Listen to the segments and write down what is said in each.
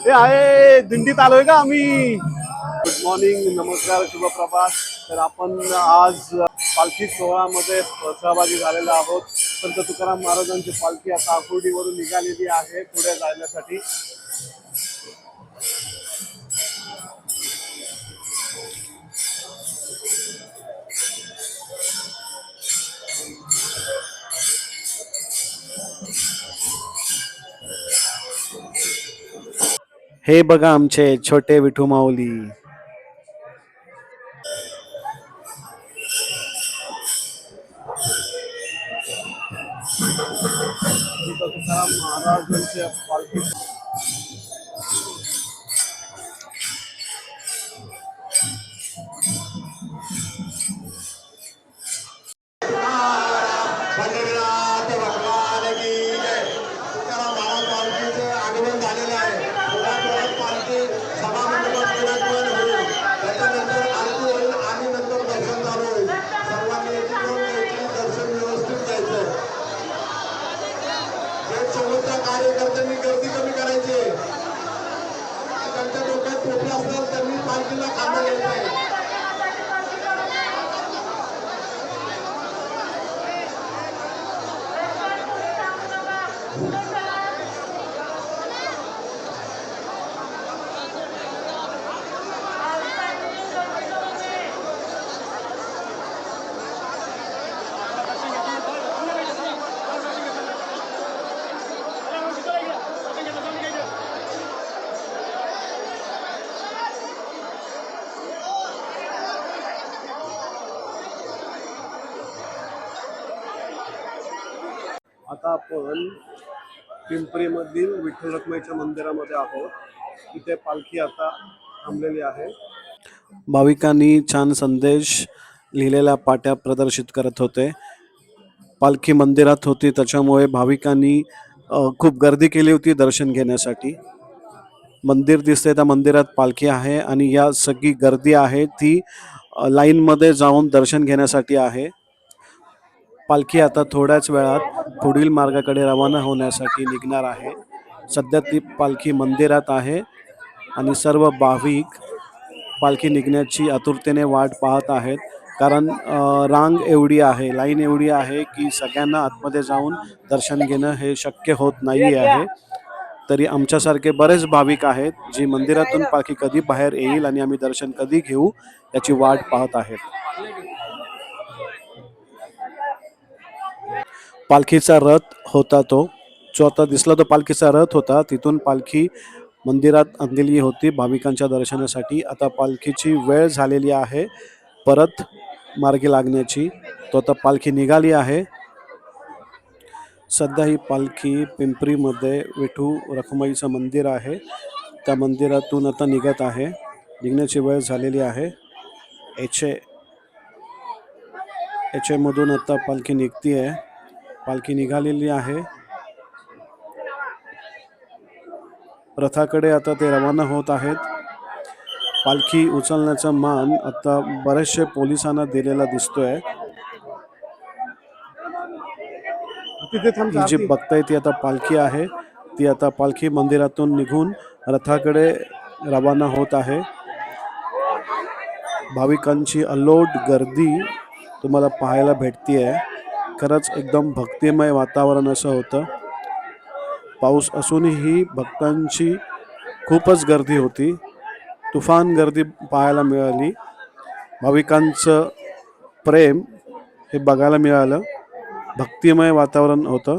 हे आहे दिंडीत आलोय का आम्ही? गुड मॉर्निंग नमस्कार शुभप्रभात. तर आपण आज पालखी सोहळ्यामध्ये सहभागी झालेलो आहोत. संत तुकाराम महाराजांची पालखी आता आकुर्डीवरून निघालेली आहे पुढे जाण्यासाठी. हे बघा आमचे छोटे विठू माऊली. तुकाराम महाराजांच्या जे कार्यकर्त्यांनी गर्दी कमी करायची. त्यांच्या डोक्यात टोपला असतात त्यांनी पालखीला खांदा घ्यायचा आहे आता आपण पिंपरीमधील विठ्ठल रखुमाईच्या मंदिरामध्ये आहोत. इथे पालखी आता थांबलेली आहे. भाविकांनी छान संदेश लिहिलेल्या पाट्या प्रदर्शित करत होते. पालखी मंदिरात होती त्याच्यामुळे भाविकांनी खूप गर्दी केली होती दर्शन घेण्यासाठी. मंदिर दिसते त्या मंदिरात पालखी आहे आणि या सगळी गर्दी आहे ती लाईनमध्ये जाऊन दर्शन घेण्यासाठी आहे. पालखी आता थोड्याच वेळात पुढील मार्गाकडे रवाना होण्यासाठी निघणार आहे. सध्या ती पालखी मंदिरात आहे आणि सर्व भाविक पालखी निघण्याची आतुरतेने वाट पाहत आहेत. कारण रांग एवढी आहे लाईन एवढी आहे की सगळ्यांना आतमध्ये जाऊन दर्शन घेणं हे शक्य होत नाही आहे. तरी आमच्यासारखे बरेच भाविक आहेत जी मंदिरातून पालखी कधी बाहेर येईल आणि आम्ही दर्शन कधी घेऊ याची वाट पाहत आहेत. पालखीचा रथ होता तो. जो आता दिसला तो पालखीचा रथ होता. तिथून पालखी मंदिरात आणलेली होती भाविकांच्या दर्शनासाठी. आता पालखीची वेळ झालेली आहे. परत मार्गी लागण्याची. तो आता पालखी निघाली आहे. सध्या ही पालखी पिंपरीमध्ये विठू रखुमाईचं मंदिर आहे. त्या मंदिरातून आता निघत आहे. निघण्याची वेळ झालेली आहे. एच एच एमधून आता पालखी निघती आहे पालखी निघालेली आहे. रथाकडे आता ते रवाना होत आहेत. पालखी उचलण्याचा मान आता बरेचसे पोलिसांना दिलेला दिसतोय. जी बघताय ती आता पालखी आहे. ती आता पालखी मंदिरातून निघून रथाकडे रवाना होत आहे. भाविकांची अलोट गर्दी तुम्हाला पाहायला भेटतीये. खरंच एकदम भक्तिमय वातावरण असं होतं. पाऊस असूनही भक्तांची खूपच गर्दी होती. तुफान गर्दी पाहायला मिळाली. भाविकांचं प्रेम हे बघायला मिळालं. भक्तिमय वातावरण होतं.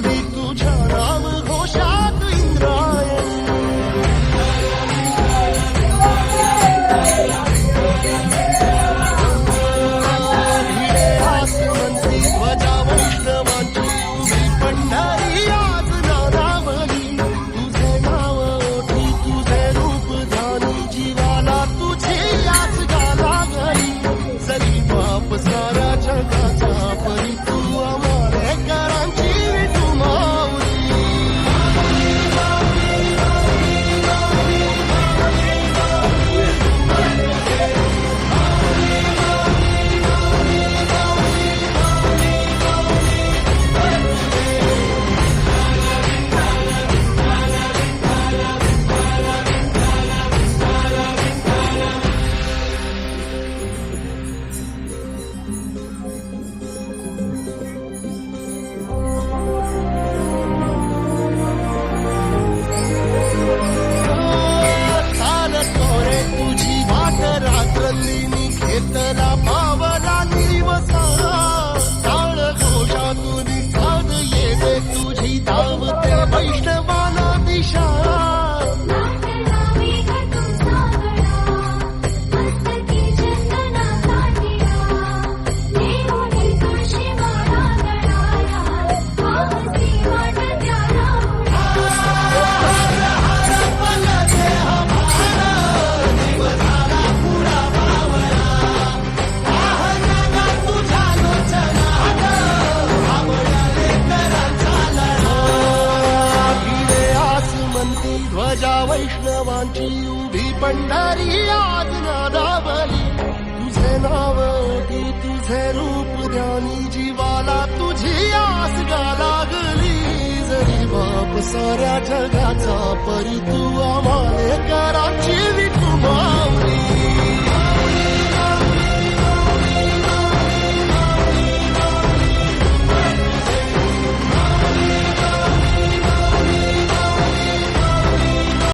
Monica. Mr. La Paz. उभी आज नादावली तुझे नाव की तुझे रूप ध्यानी जीवाला तुझी आस गा लागली. जरी बाप साऱ्या जगाचा परी तू आम्हाला कर